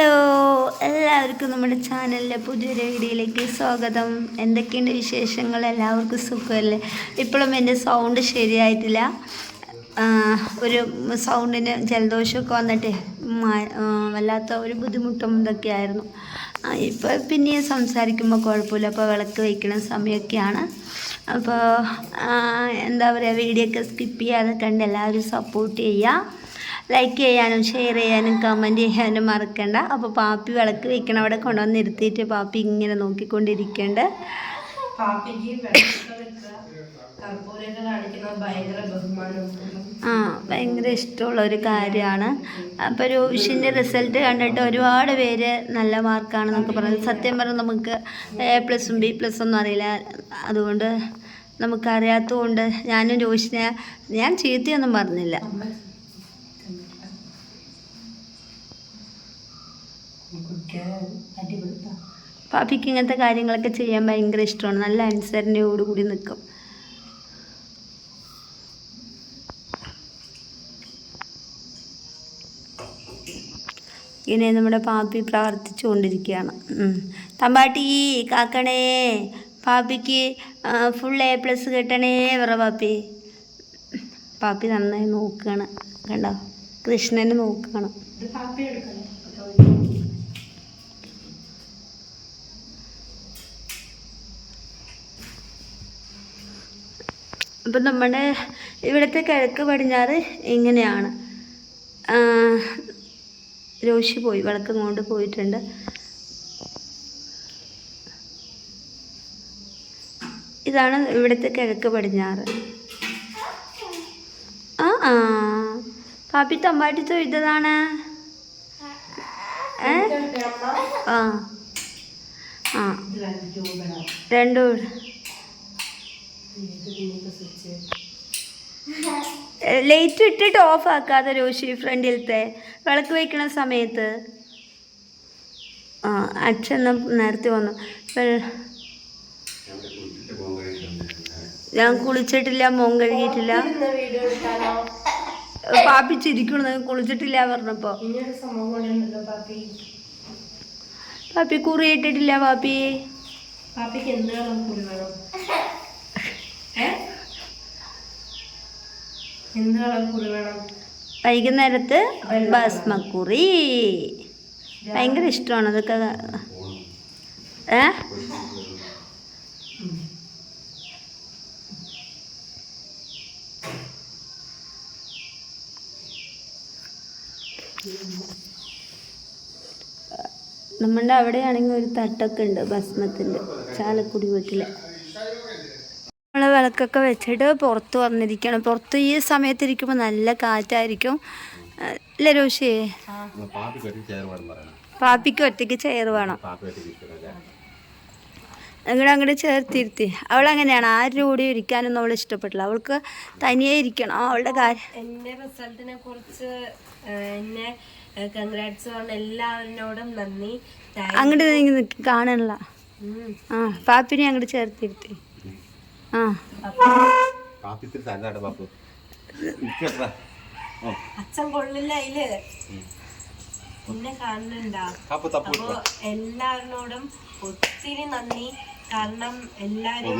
Hello എല്ലാവർക്കും നമ്മുടെ ചാനലിലെ പുതിയൊരു വീഡിയോയിലേക്ക് സ്വാഗതം. എന്തൊക്കെയുണ്ട് വിശേഷങ്ങൾ? എല്ലാവർക്കും സുഖമല്ലേ? ഇപ്പോഴും എന്റെ സൗണ്ട് ശരിയായിട്ടില്ല. ഒരു സൗണ്ടിന് ജലദോഷമൊക്കെ വന്നിട്ട് വല്ലാത്ത ഒരു ബുദ്ധിമുട്ടും ഇതൊക്കെ ആയിരുന്നു ഇപ്പോൾ പിന്നെയും സംസാരിക്കുമ്പോൾ കുഴപ്പമില്ല. അപ്പോൾ വിളക്ക് വയ്ക്കണ സമയമൊക്കെയാണ്. അപ്പോൾ എന്താ പറയുക വീഡിയോ ഒക്കെ സ്കിപ്പ് ചെയ്യാതെ കണ്ട് എല്ലാവരും സപ്പോർട്ട് ചെയ്യുക. ലൈക്ക് ചെയ്യാനും ഷെയർ ചെയ്യാനും കമന്റ് ചെയ്യാനും മറക്കണ്ട. അപ്പോൾ പാപ്പി വിളക്ക് വെക്കണം അവിടെ കൊണ്ടുവന്ന് നിർത്തിയിട്ട് പാപ്പി ഇങ്ങനെ നോക്കിക്കൊണ്ടിരിക്കണ്ട്. ആ ഭയങ്കര ഇഷ്ടമുള്ള ഒരു കാര്യമാണ്. അപ്പോൾ ഒരു വിഷിന്റെ റിസൾട്ട് കണ്ടിട്ട് ഒരുപാട് പേര് നല്ല മാർക്കാണെന്നൊക്കെ പറഞ്ഞത് സത്യം പറഞ്ഞാൽ നമുക്ക് എ പ്ലസും ബി പ്ലസ് ഒന്നും അറിയില്ല. അതുകൊണ്ട് നമുക്കറിയാത്തതുകൊണ്ട് ഞാനും രോഷിനെ ഞാൻ ചീത്തയൊന്നും പറഞ്ഞില്ല. പാപ്പിക്ക് ഇങ്ങനത്തെ കാര്യങ്ങളൊക്കെ ചെയ്യാൻ ഭയങ്കര ഇഷ്ടമാണ് നല്ല അനുസരണയോടുകൂടി നിൽക്കും ഇങ്ങനെ നമ്മുടെ പാപ്പി പ്രാർത്ഥിച്ചുകൊണ്ടിരിക്കുകയാണ്. തമ്പാട്ടി കാക്കണേ പാപ്പിക്ക് ഫുൾ എ പ്ലസ് കിട്ടണേ പറ പാപ്പി. പാപ്പി നന്നായി നോക്കുകയാണ്. കണ്ടോ? കൃഷ്ണനെ നോക്കുകയാണ് ഇത് പാപ്പി എടുക്കണം അപ്പം നമ്മുടെ ഇവിടുത്തെ കിഴക്ക് പടിഞ്ഞാറ് ഇങ്ങനെയാണ്. രോശി രോഷി പോയി വിളക്കം കൊണ്ട് പോയിട്ടുണ്ട്. ഇതാണ് ഇവിടുത്തെ കിഴക്ക് പടിഞ്ഞാറ്. ആ ആ. പാപ്പി തമ്പാട്ടി ചോദിച്ചതാണ് ഏ? ആ. ആ. രണ്ട് ട്യൂബിടാം രണ്ടും ഇത് ഇതിനൊക്കെ സ്വിച്ച് ലൈറ്റ് ഇട്ടിട്ട് ഓഫ് ആക്കാതെ രോഷി ഫ്രണ്ടിലത്തെ വിളക്ക് വയ്ക്കണ സമയത്ത്. ആ അച്ഛൻ നേരത്തെ വന്നു. ഞാൻ കുളിച്ചിട്ടില്ല മോൻ കഴുകിയിട്ടില്ല. പാപ്പി ചിരിക്കണത് കുളിച്ചിട്ടില്ല പറഞ്ഞപ്പോ. പാപ്പി. കുറി ഇട്ടിട്ടില്ല പാപ്പി. പാപ്പിക്ക് എന്താണ് കുറി വേണം ഏ എന്ത് കളർ കുറി വേണം? വൈകുന്നേരത്ത് ഭസ്മക്കുറി. ഭയങ്കര ഇഷ്ടമാണ് അതൊക്കെ. ഏ? നമ്മളുടെ അവിടെയാണെങ്കിൽ ഒരു തട്ടൊക്കെ ഉണ്ട് ഭസ്മത്തിന്റെ ചാലക്കുടി വീട്ടിൽ നമ്മൾ വിളക്കൊക്കെ വെച്ചിട്ട് പുറത്ത് വന്നിരിക്കണം. പുറത്ത് ഈ സമയത്ത് ഇരിക്കുമ്പോൾ നല്ല കാറ്റായിരിക്കും. അല്ലേ രോഷിയെ പാപ്പിക്ക് ഒറ്റയ്ക്ക് ചെയർ വേണം അങ്ങോട്ട് അങ്ങോട്ട് ചേർത്തിരുത്തി അവളങ്ങനെയാണ് ആരുടെ കൂടെ ഇരിക്കാനൊന്നും അവൾ ഇഷ്ടപ്പെട്ടില്ല. അവൾക്ക് തനിയെ ഇരിക്കണം. അവളുടെ കാര്യം. എന്റെ റിസൾട്ടിനെ കുറിച്ച് എന്നെ കൺഗ്രാറ്റ്സ് പറഞ്ഞ എല്ലാവരോടും നന്ദി. അങ്ങോട്ട് കാണണില്ല ആ പാപ്പിനെ അങ്ങോട്ട് ചേർത്തിരുത്തി അച്ഛൻ കൊള്ളില്ല അതിൽ. എന്നെ കാണുന്നുണ്ടാ? പാപ്പു തപ്പു അപ്പൊ എല്ലാവരിനോടും ഒത്തിരി നന്ദി. കാരണം എല്ലാരും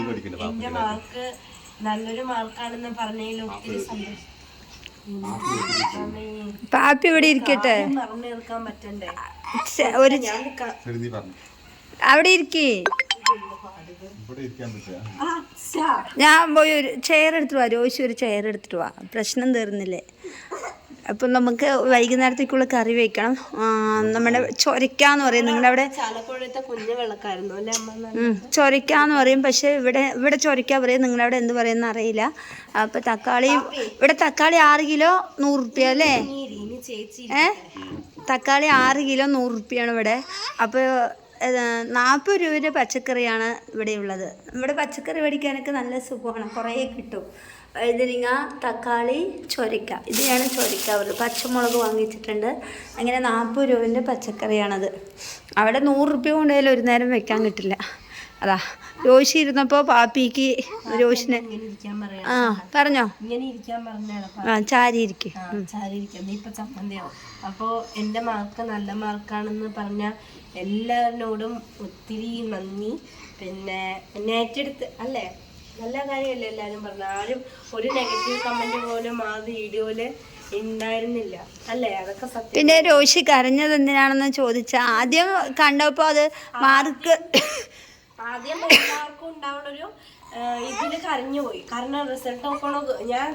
എന്റെ മാർക്ക് നല്ലൊരു മാർക്കാണെന്ന് പറഞ്ഞതിൽ ഒത്തിരി സന്തോഷം. പാപ്പി ഇവിടെ ഇരിക്കട്ടെ. പറഞ്ഞു തീർക്കാൻ പറ്റണ്ടേ? ഒരു അവിടെ ഇരിക്കേ. ഞാൻ പോയി ഒരു ചെയർ എടുത്തിട്ട് വാ. രോശി ഒരു ചെയർ എടുത്തിട്ട് വാ. പ്രശ്നം തീർന്നില്ലേ. അപ്പം നമുക്ക് വൈകുന്നേരത്തേക്കുള്ള കറി വയ്ക്കണം നമ്മുടെ നമ്മുടെ ചൊരക്കാന്ന് പറയും. നിങ്ങളുടെ അവിടെ ചാലക്കുഴത്തെ എന്ന് പറയും. പക്ഷെ ഇവിടെ ഇവിടെ ചൊരക്ക പറയും. നിങ്ങളുടെ അവിടെ എന്ത് പറയുന്ന അറിയില്ല. അപ്പം തക്കാളി ഇവിടെ തക്കാളി ആറ് കിലോ നൂറ് റുപ്യ അല്ലേ? ഏ? തക്കാളി ആറ് കിലോ നൂറ് റുപ്യാണ് ഇവിടെ. അപ്പോൾ നാൽപ്പത് രൂപയുടെ പച്ചക്കറിയാണ് ഇവിടെ ഉള്ളത്. ഇവിടെ പച്ചക്കറി മേടിക്കാനൊക്കെ നല്ല സുഖമാണ്. കുറേ കിട്ടും. വഴുതനങ്ങ തക്കാളി ചൊരക്ക ഇതാണ് ചൊരക്ക ഒരു പച്ചമുളക് വാങ്ങിച്ചിട്ടുണ്ട്. അങ്ങനെ നാൽപ്പത് രൂപേന്റെ പച്ചക്കറിയാണത്. അവിടെ നൂറ് റുപ്യ കൊണ്ടുപോയാലും ഒരു നേരം വെക്കാൻ കിട്ടില്ല. അതാ. രോഷി ഇരുന്നപ്പോൾ പാപ്പിക്ക് രോഷിനെ ആ പറഞ്ഞോ? ഇങ്ങനെ ഇരിക്കാൻ പറഞ്ഞാണ് ആ ചാരി ഇരിക്കും ചാരിയിരിക്കാം. നീ ഇപ്പൊ ചമ്മന്തിയാവും അപ്പോ എന്റെ മാർക്ക് നല്ല മാർക്കാണെന്ന് പറഞ്ഞ എല്ലാവരോടും ഒത്തിരി നന്ദി. പിന്നെ എന്നെ ഏറ്റെടുത്ത് അല്ലേ? നല്ല കാര്യമല്ലേ എല്ലാവരും പറഞ്ഞു? ആരും ഒരു നെഗറ്റീവ് കമന്റ് പോലും ആ വീഡിയോയിൽ ഉണ്ടായിരുന്നില്ല അല്ലേ? അതൊക്കെ സത്യം. പിന്നെ രോഷി കരഞ്ഞത് എന്തിനാണെന്ന് ചോദിച്ച ആദ്യം കണ്ടപ്പോൾ അത് മാർക്ക് ആദ്യം എല്ലാവർക്കും ഉണ്ടാവുന്ന ഒരു ഇതിൽ കരഞ്ഞു പോയി. കാരണം റിസൾട്ട് നോക്കണോ ഞാൻ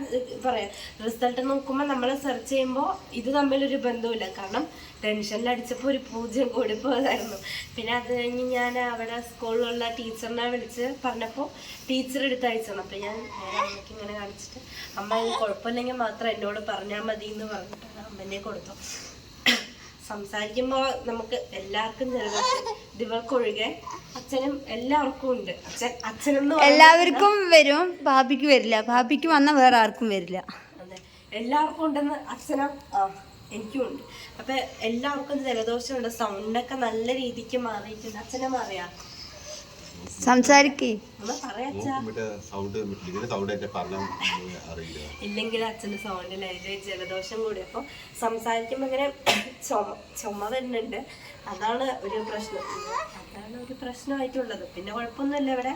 പറയാം. റിസൾട്ട് നോക്കുമ്പോൾ നമ്മൾ സെർച്ച് ചെയ്യുമ്പോൾ ഇത് തമ്മിലൊരു ബന്ധമില്ല കാരണം ടെൻഷനിൽ അടിച്ചപ്പോൾ ഒരു പൂജ്യം കൂടി പോയതായിരുന്നു. പിന്നെ അത് കഴിഞ്ഞ് ഞാൻ അവിടെ സ്കൂളിലുള്ള ടീച്ചറിനെ വിളിച്ച് പറഞ്ഞപ്പോൾ ടീച്ചർ എടുത്ത് അയച്ചു അപ്പം ഞാൻ അമ്മയ്ക്ക് ഇങ്ങനെ കാണിച്ചിട്ട് അമ്മ കുഴപ്പമില്ലെങ്കിൽ മാത്രം എന്നോട് പറഞ്ഞാൽ മതി എന്ന് പറഞ്ഞിട്ടാണ് അമ്മേനെ കൊടുത്തു സംസാരിക്കുമ്പോൾ നമുക്ക് എല്ലാവർക്കും ജലദോഷം. ദിവർക്കൊഴികെ അച്ഛനും എല്ലാവർക്കും ഉണ്ട്. അച്ഛൻ അച്ഛനെന്ന് എല്ലാവർക്കും വരും. ഭാബിക്ക് വരില്ല. ഭാബിക്ക് വന്ന വേറെ ആർക്കും വരില്ല. അതെ. എല്ലാവർക്കും ഉണ്ടെന്ന് അച്ഛനും ആ എനിക്കും ഉണ്ട്. അപ്പൊ എല്ലാവർക്കും ജലദോഷമുണ്ട് സൗണ്ടൊക്കെ നല്ല രീതിക്ക് മാറിയിട്ടുണ്ട്. അച്ഛനെ മാറിയാ? സംസാരിക്കേ. ഇല്ലെങ്കിൽ അച്ഛന് സൗണ്ടിലായിട്ട് ജലദോഷം കൂടി. അപ്പൊ സംസാരിക്കുമ്പോ ഇങ്ങനെ ചുമ ചുമ വരുന്നുണ്ട്. അതാണ് ഒരു പ്രശ്നം. അതാണ് ഒരു പ്രശ്നമായിട്ടുള്ളത്. പിന്നെ കുഴപ്പമൊന്നുമില്ല ഇവിടെ.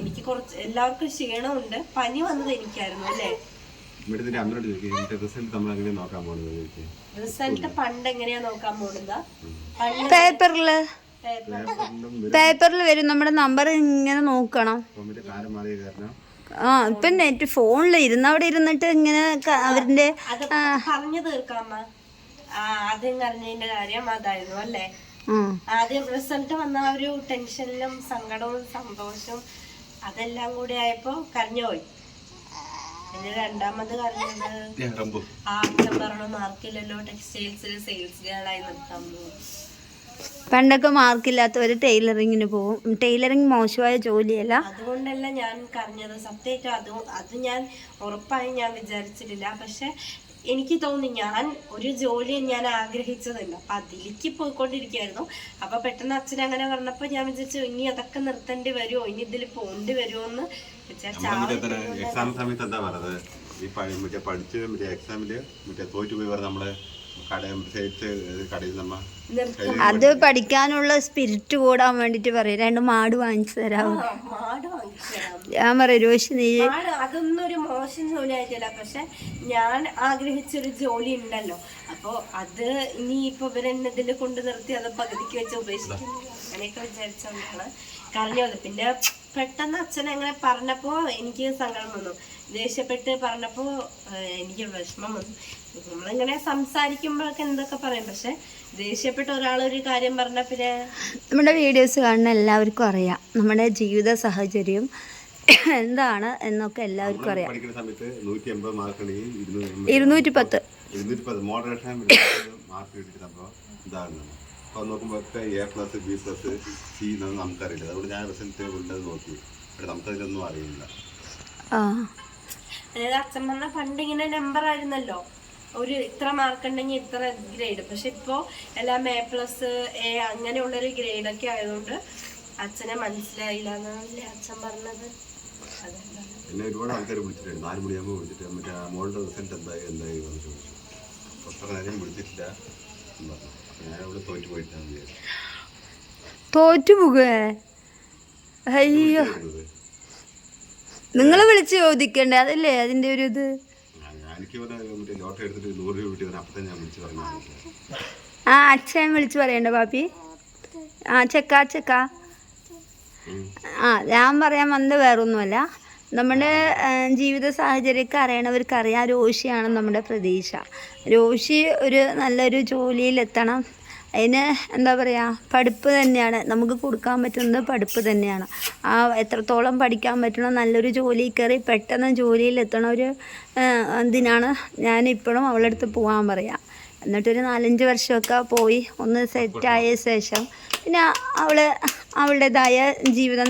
എനിക്ക് കുറച്ച് എല്ലാവർക്കും ക്ഷീണമുണ്ട്. പനി വന്നത് എനിക്കായിരുന്നു അല്ലേ? റിസൾട്ട് നമ്മൾ എങ്ങനെ നോക്കാൻ പോകുന്നത് ചോദിക്കും. പണ്ട് എങ്ങനെയാ നോക്കാൻ പോകുന്നത് പേപ്പറിലും പേപ്പറിൽ വരും. നമ്മുടെ നമ്പർ ഇങ്ങനെ നോക്കണം. ആ ഇപ്പൊ നെറ്റ് ഫോണിൽ ഇരുന്ന് അവിടെ ഇരുന്നിട്ട് ഇങ്ങനെ അവരിന്റെ അവരുടെ പറഞ്ഞു തീർക്കാമ്മ ആ ആദ്യം കരഞ്ഞതിന്റെ കാര്യം അതായിരുന്നു അല്ലേ? ആദ്യം റിസൾട്ട് വന്ന ഒരു ടെൻഷനിലും സങ്കടവും സന്തോഷവും അതെല്ലാം കൂടി ആയപ്പോ കരഞ്ഞുപോയി പിന്നെ രണ്ടാമത് കരഞ്ഞത് ആ അച്ഛൻ പറഞ്ഞു മാർക്കില്ലല്ലോ ടെക്സ്റ്റൈൽസിൽ സെയിൽസ് ഗേൾ ആയി നിർത്താൻ പോകും പണ്ടൊക്കെ മാർക്കില്ലാത്തവർ ടൈലറിങ്ങിന് പോകും. ടൈലറിങ് മോശമായ ജോലിയല്ല. അതുകൊണ്ടല്ല ഞാൻ കറിഞ്ഞത് സത്യമായിട്ടും അത് അത് ഞാൻ ഉറപ്പായും ഞാൻ വിചാരിച്ചിട്ടില്ല. പക്ഷെ എനിക്ക് തോന്നി ഞാൻ ഒരു ജോലി ഞാൻ ആഗ്രഹിച്ചതല്ല. അപ്പൊ അതിലേക്ക് പോയിക്കൊണ്ടിരിക്കുകയായിരുന്നു. അപ്പോൾ പെട്ടെന്ന് അച്ഛൻ അങ്ങനെ പറഞ്ഞപ്പോ ഞാൻ വിചാരിച്ചു ഇനി അതൊക്കെ നിർത്തേണ്ടി വരുമോ ഇനി ഇതിൽ പോണ്ടി വരുമോ എന്ന് എക്സാം സമയത്ത് എന്താ പറഞ്ഞത്? ഈ മറ്റേ പഠിച്ച് മറ്റേ എക്സാമിൽ മറ്റേ തോറ്റുപോയി പറഞ്ഞ നമ്മളെ കട കടയിൽ നമ്മ അത് പഠിക്കാനുള്ള സ്പിരിറ്റ് കൂടാൻ വേണ്ടിട്ട് പറയും. രണ്ട് മാട് വാങ്ങിച്ചു തരാം. ഞാൻ പറയും രോഷി നീ അതൊന്നും ഒരു മോശം ജോലി ആയിട്ടില്ല പക്ഷെ ഞാൻ ആഗ്രഹിച്ചൊരു ജോലി ഉണ്ടല്ലോ. അപ്പോ അത് ഇനി ഇപ്പൊ ഇവരെന്നെ ഇതിൽ കൊണ്ട് നിർത്തി അത് പകുതിക്ക് വെച്ച് ഉപേക്ഷിക്കുന്നു. അങ്ങനെയൊക്കെ വിചാരിച്ചോണ്ടാണ് കരഞ്ഞത് പിന്നെ പെട്ടെന്ന് അച്ഛൻ അങ്ങനെ പറഞ്ഞപ്പോ എനിക്ക് സങ്കടം വന്നു. ദേഷ്യപ്പെട്ട് പറഞ്ഞപ്പോൾ എനിക്ക് വിഷമം വന്നു. നമ്മളിങ്ങനെ സംസാരിക്കുമ്പോഴൊക്കെ എന്തൊക്കെ പറയും പക്ഷെ ദേഷ്യപ്പെട്ട ഒരു കാര്യം പറഞ്ഞ പിന്നെ നമ്മുടെ വീഡിയോസ് കാണുന്ന എല്ലാവർക്കും അറിയാം. നമ്മുടെ ജീവിത സാഹചര്യം എന്താണ് എന്നൊക്കെ എല്ലാവർക്കും അറിയാം. പഠിക്കുന്ന സമയത്ത് നൂറ്റി എൺപത് മാർക്ക് ഉണ്ടെങ്കിൽ ഇരുന്നൂറ്റി പത്ത് ഇരുന്നൂറ്റി പത്ത് മോഡറേഷൻ മാർക്ക് കിട്ടിയിട്ട് അപ്പോൾ ഇതാണ്. അപ്പോൾ നോക്കുമ്പോൾ A plus B plus C എന്നൊന്നും നമുക്കറിയില്ല. അതുകൊണ്ട് ഞാൻ റിസൾട്ട് നോക്കി. പക്ഷെ നമുക്കതിലൊന്നും അറിയില്ല. ആ. അതായത് അച്ഛൻ പറഞ്ഞ പണ്ട് ഇങ്ങനെ നമ്പർ ആയിരുന്നല്ലോ. ഒരു ഇത്ര മാർക്ക് ഉണ്ടെങ്കിൽ ഇത്ര ഗ്രേഡ് പക്ഷെ ഇപ്പോ എല്ലാം എ പ്ലസ് എ അങ്ങനെയുള്ളൊരു ഗ്രേഡൊക്കെ ആയതുകൊണ്ട് അച്ഛനെ മനസ്സിലായില്ല എന്നല്ലേ അച്ഛൻ പറഞ്ഞത്. എന്നെ ഒരുപാട് ആൾക്കാർ വിളിച്ചിട്ടുണ്ട്. നാല് മണിയാകുമ്പോൾ വിളിച്ചിട്ട് മറ്റേ ആ മോളുടെ റിസൾട്ട് എന്തായി എന്തായി എന്ന് ചോദിച്ചു. അത്ര നേരം വിളിച്ചിട്ടില്ല എന്ന് പറഞ്ഞു. ഞാൻ ഇവിടെ തോറ്റു പോയിട്ടാണ് വിചാരിച്ചു തോറ്റു പോകുക അയ്യോ. നിങ്ങൾ വിളിച്ച് ചോദിക്കണ്ടേ? അതല്ലേ അതിന്റെ ഒരു ഇത്? ആ അച്ഛൻ വിളിച്ചു പറയണ്ട പാപ്പി. ആ ചെക്കാ ചെക്കാ. ആ ഞാൻ പറയാൻ വന്നത് വേറൊന്നുമല്ല. നമ്മുടെ ജീവിത സാഹചര്യമൊക്കെ അറിയണവർക്ക് അറിയാം രോഷിയാണ് നമ്മുടെ പ്രതീക്ഷ. രോഷി ഒരു നല്ലൊരു ജോലിയിലെത്തണം. അതിന് എന്താ പറയുക പഠിപ്പ് തന്നെയാണ്. നമുക്ക് കൊടുക്കാൻ പറ്റുന്നത് പഠിപ്പ് തന്നെയാണ്. ആ എത്രത്തോളം പഠിക്കാൻ പറ്റണം നല്ലൊരു ജോലി കയറി പെട്ടെന്ന് ജോലിയിൽ എത്തണ ഒരു എന്തിനാണ് ഞാൻ ഇപ്പോഴും അവളുടെ അടുത്ത് പോകാൻ പറയാം. എന്നിട്ടൊരു നാലഞ്ച് വർഷമൊക്കെ പോയി ഒന്ന് സെറ്റായ ശേഷം പിന്നെ അവൾ അവളുടേതായ ജീവിതം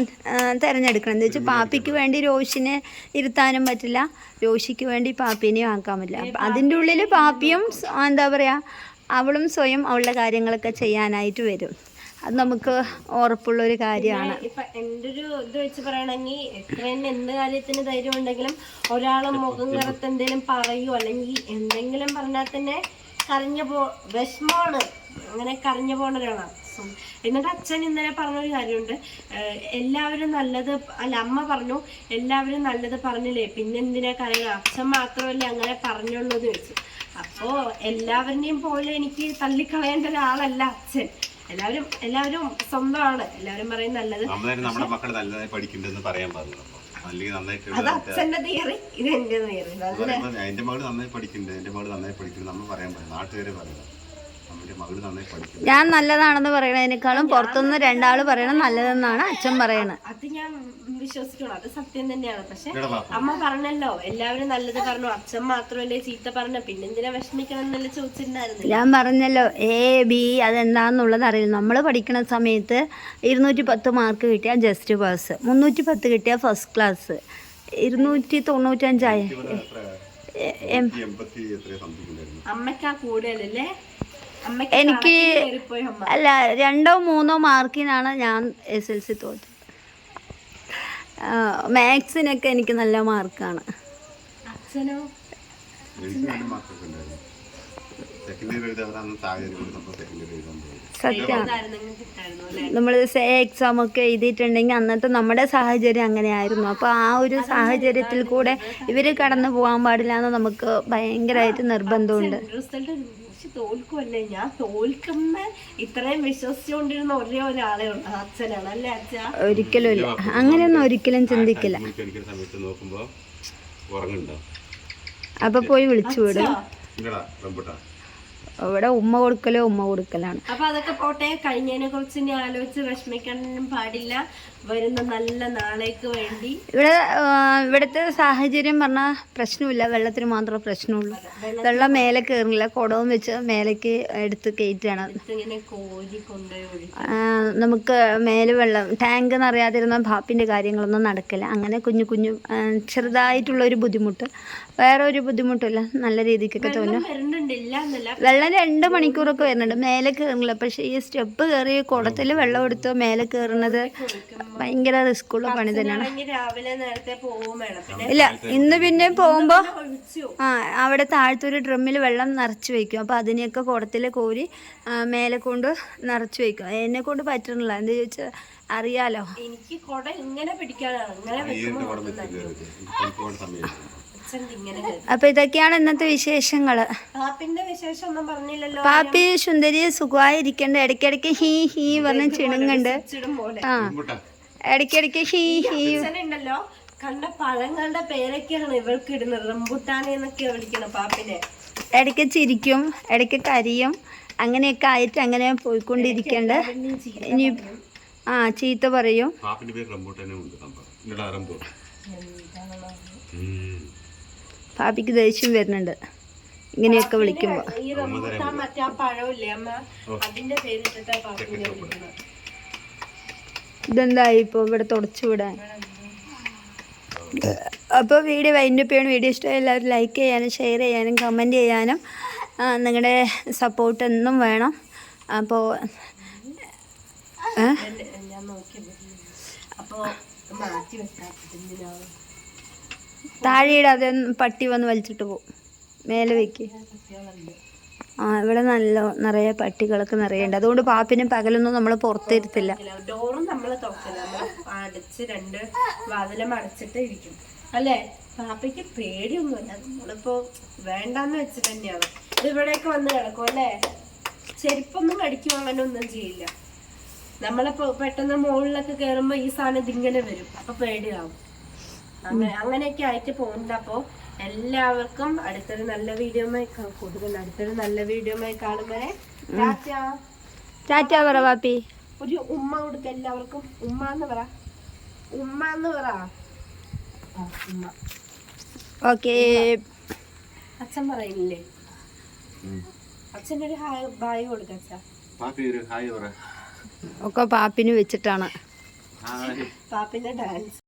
തിരഞ്ഞെടുക്കണം. എന്ന് വെച്ചാൽ പാപ്പിക്ക് വേണ്ടി രോഷിനെ ഇരുത്താനും പറ്റില്ല. രോഷിക്ക് വേണ്ടി പാപ്പിനെയും ആക്കാൻ പറ്റില്ല. അതിന്റെ ഉള്ളിൽ പാപ്പിയും എന്താ പറയുക അവളും സ്വയം അവളുടെ കാര്യങ്ങളൊക്കെ ചെയ്യാനായിട്ട് വരും. അത് നമുക്ക് ഉറപ്പുള്ള ഒരു കാര്യമാണ്. ഇപ്പൊ എന്റെ ഒരു ഇത് വെച്ച് പറയണെങ്കിൽ എത്രയും എന്ത് കാര്യത്തിന് ധൈര്യം ഉണ്ടെങ്കിലും ഒരാളെ മുഖം കറുത്ത് എന്തെങ്കിലും പറയൂ അല്ലെങ്കിൽ എന്തെങ്കിലും പറഞ്ഞാൽ തന്നെ കരഞ്ഞു പോ വിഷമാണ്. അങ്ങനെ കരഞ്ഞു പോണ ഒരാളാണ്. എന്നിട്ട് അച്ഛൻ ഇന്നലെ പറഞ്ഞൊരു കാര്യമുണ്ട്. എല്ലാവരും നല്ലത് അല്ല അമ്മ പറഞ്ഞു എല്ലാവരും നല്ലത് പറഞ്ഞില്ലേ? പിന്നെന്തിനാ കരയുക? അച്ഛൻ മാത്രമല്ലേ അങ്ങനെ പറഞ്ഞുള്ളൂ എന്ന് ചോദിച്ചു. അപ്പോ എല്ലാവരുടെയും പോലെ എനിക്ക് തള്ളിക്കളയേണ്ട ഒരാളല്ല അച്ഛൻ. എല്ലാവരും എല്ലാവരും സ്വന്തമാണ്. എല്ലാവരും പറയും നല്ലത്. നമ്മുടെ മക്കൾ നല്ലതായി പഠിക്കണ്ടെന്ന് പറയാൻ പറഞ്ഞു അത് അച്ഛന്റെ തിയറി. ഇത് എന്റെ തിയറി. എന്റെ മകൾ നന്നായി പഠിക്കുന്നുണ്ട് എന്റെ മകൾ നന്നായി പഠിക്കുന്നു നമ്മൾ പറയാൻ പറയും നാട്ടുകാരെ പറയുക നമ്മുടെ മകൾ നന്നായി പഠിക്കുന്നു ഞാൻ നല്ലതാണെന്ന് പറയണതിനേക്കാളും പുറത്തുനിന്ന് രണ്ടാൾ പറയണത് നല്ലതെന്നാണ് അച്ഛൻ പറയണത്. അത് ഞാൻ വിശ്വസിക്കണം. അത് സത്യം തന്നെയാണ്. പക്ഷെ അമ്മ പറഞ്ഞല്ലോ എല്ലാവരും നല്ലത് പറഞ്ഞു. അച്ഛൻ മാത്രമല്ലേ ചീത്ത പറഞ്ഞു പിന്നെന്തിനാ വിഷമിക്കണം എന്നല്ലേ ചോദിച്ചിട്ടുണ്ടായിരുന്നു? ഞാൻ പറഞ്ഞല്ലോ എ ബി അതെന്താന്നുള്ളത് അറിയില്ല. നമ്മൾ പഠിക്കുന്ന സമയത്ത് ഇരുന്നൂറ്റി പത്ത് മാർക്ക് കിട്ടിയാൽ ജസ്റ്റ് പാസ് മുന്നൂറ്റി പത്ത് കിട്ടിയാൽ ഫസ്റ്റ് ക്ലാസ് ഇരുന്നൂറ്റി തൊണ്ണൂറ്റഞ്ചായ. അമ്മയ്ക്കാ കൂടുതലല്ലേ? എനിക്ക് അല്ല രണ്ടോ മൂന്നോ മാർക്കിനാണ് ഞാൻ എസ് എൽ സി തോറ്റത്. മാത്സിനൊക്കെ എനിക്ക് നല്ല മാർക്കാണ്. സത്യമാണ് നമ്മൾ സേ എക്സാം ഒക്കെ എഴുതിയിട്ടുണ്ടെങ്കിൽ അന്നത്തെ നമ്മുടെ സാഹചര്യം അങ്ങനെയായിരുന്നു. അപ്പോൾ ആ ഒരു സാഹചര്യത്തിൽ കൂടെ ഇവർ കടന്നു പോകാൻ പാടില്ല എന്ന് നമുക്ക് ഭയങ്കരമായിട്ട് നിർബന്ധമുണ്ട്. തോൽക്കുമല്ലേ ഞാൻ തോൽക്കുന്ന ഇത്രയും വിശ്വസിച്ചുകൊണ്ടിരുന്ന ഒരേ ഒരാളെ ഉള്ളു. അച്ഛനാണ് അല്ലേ അച്ഛ? ഒരിക്കലും ഇല്ല. അങ്ങനെയൊന്നും ഒരിക്കലും ചിന്തിക്കില്ല. അപ്പൊ സമയത്ത് നോക്കുമ്പോ അപ്പോൾ പോയി വിളിച്ചു വിടും. അവിടെ ഉമ്മ കൊടുക്കലോ ഉമ്മ കൊടുക്കലാണ്. അപ്പൊ അതൊക്കെ പോട്ടെ? കഴിഞ്ഞതിനെ കുറിച്ച് ഇനി ആലോചിച്ച് വിഷമിക്കാനും പാടില്ല. വരുന്ന നല്ല നാളേക്ക് വേണ്ടി ഇവിടെ ഇവിടുത്തെ സാഹചര്യം പറഞ്ഞാൽ പ്രശ്നമില്ല. വെള്ളത്തിന് മാത്രമേ പ്രശ്നമുള്ളൂ. വെള്ളം മേലെ കയറില്ല കുടവും വെച്ച് മേലേക്ക് എടുത്ത് കയറ്റാണ് നമുക്ക് മേലെ വെള്ളം ടാങ്ക് നിറയാതിരുന്ന ഭാപ്പിന്റെ കാര്യങ്ങളൊന്നും നടക്കില്ല. അങ്ങനെ കുഞ്ഞു കുഞ്ഞു ചെറുതായിട്ടുള്ള ഒരു ബുദ്ധിമുട്ട്. വേറെ ഒരു ബുദ്ധിമുട്ടില്ല നല്ല രീതിക്കൊക്കെ തോന്നും വെള്ളം രണ്ട് മണിക്കൂറൊക്കെ വരുന്നുണ്ട് മേലെ കയറില്ല പക്ഷേ ഈ സ്റ്റെപ്പ് കയറി കുടത്തിൽ വെള്ളം എടുത്തോ മേലെ കയറുന്നത് ഭയങ്കര റിസ്ക്കുള്ള പണി തന്നെയാണ്. രാവിലെ നേരത്തെ പോവും വേണം. പിന്നെ ഇല്ല ഇന്ന് പിന്നെ പോകുമ്പോൾ ആ അവിടെ താഴത്തൊരു ഡ്രമ്മിൽ വെള്ളം നിറച്ച് വെക്കും. അപ്പോൾ അതിനെയൊക്കെ കുടത്തിൽ കോരി മേലെ കൊണ്ട് നിറച്ച് വെക്കും. എന്നെ കൊണ്ട് പറ്റണില്ല. എന്താ ചോദിച്ചാൽ അറിയാലോ. എനിക്ക് കൊട ഇങ്ങനെ പിടിക്കാനാണ്. അപ്പോൾ ഇതൊക്കെയാണ് ഇന്നത്തെ വിശേഷങ്ങൾ. പാപ്പിന്റെ വിശേഷം ഒന്നും പറഞ്ഞില്ലല്ലോ. പാപ്പി സുന്ദരി സുഖമായിരിക്കണ്ട. ഇടയ്ക്കിടയ്ക്ക് ഹീ ഹീ പറഞ്ഞ് ചിണുങ്ങണ്ട്. പോലെ. ആ. ഇടയ്ക്കിടയ്ക്ക് ഉണ്ടല്ലോ കണ്ട പഴങ്ങളുടെ പേരൊക്കെയാണ് ഇവൾക്ക് ഇടുന്നത്. റംബുട്ടാനെ എന്നൊക്കെയാണ് വിളിക്കണം പാപ്പിനെ. ഇടയ്ക്ക് ചിരിക്കും ഇടയ്ക്ക് കരിയും. അങ്ങനെയൊക്കെ ആയിട്ട് അങ്ങനെ പോയിക്കൊണ്ടിരിക്കേണ്ട. ഇനി ആ ചീത്ത പറയും. പാപ്പിന്റെ പേര് റംബൂട്ടാനെ ഉണ്ട് സംഭവം. ഇല്ലടാ റംബു പാപ്പിക്ക് ദേഷ്യം വരുന്നുണ്ട്. ഇങ്ങനെയൊക്കെ വിളിക്കുമ്പോ. ഈ റംബുട്ടാൻ മറ്റേ ആ പഴമില്ലേ അമ്മ? അതിന്റെ പേരിട്ടിട്ടാ പാപ്പിനെ വിളിക്കുന്നത്. ഇതെന്തായി ഇപ്പോൾ ഇവിടെ തുടച്ചു വിടാൻ. അപ്പോൾ വീഡിയോ വൈൻഡപ്പ് ചെയ്യണം വീഡിയോ ഇഷ്ടമായി എല്ലാവരും ലൈക്ക് ചെയ്യാനും ഷെയർ ചെയ്യാനും കമന്റ് ചെയ്യാനും നിങ്ങളുടെ സപ്പോർട്ട് എന്നും വേണം. അപ്പോൾ താഴെയിടാതെ പട്ടി വന്ന് വലിച്ചിട്ട് പോകും മേലെ വെക്ക്. ആ ഇവിടെ നല്ല നിറയെ പട്ടികളൊക്കെ നിറയുണ്ട് അതുകൊണ്ട് പാപ്പിനും പകലൊന്നും നമ്മൾ പുറത്തിരുത്തില്ല. ഡോറും നമ്മൾ തുറക്കില്ല നമ്മൾ അടച്ച് രണ്ട് വാതിലും അടച്ചിട്ട് ഇരിക്കും. അല്ലേ? പാപ്പയ്ക്ക് പേടിയൊന്നുമില്ല. നമ്മളിപ്പോ വേണ്ടാന്ന് വെച്ചിട്ട് തന്നെയാണ്. ഇത് ഇവിടെയൊക്കെ വന്ന് കിടക്കും അല്ലേ? ചെരുപ്പൊന്നും കടിക്കും അങ്ങനെ ഒന്നും ചെയ്യില്ല. നമ്മളിപ്പോ പെട്ടെന്ന് മുകളിലൊക്കെ കയറുമ്പോ ഈ സാധനം ഇതിങ്ങനെ വരും. അപ്പൊ പേടിയാവും. അങ്ങനെ അങ്ങനെയൊക്കെ ആയിട്ട് പോകുന്നുണ്ട്. അപ്പോ എല്ലാവർക്കും അടുത്തൊരു നല്ല വീഡിയോമായി കൂടുതൽ അടുത്തൊരു നല്ല വീഡിയോ കാണും വരെ ടാറ്റ. പറ പാപ്പി ഒരു ഉമ്മ കൊടുക്ക എല്ലാവർക്കും ഉമ്മ എന്ന് പറ. ഉമ്മ എന്ന് പറ. ഉമ്മ. ഓക്കേ. അച്ഛൻ പറയില്ലേ? അച്ഛന്റെ ഒരു ഹായ് ബായ് കൊടുക്ക അച്ഛ. പാപ്പി ഒരു ഹായ് പറ. ഒക്കെ പാപ്പിന് വെച്ചിട്ടാണ്. പാപ്പിന്റെ ഡാൻസ്.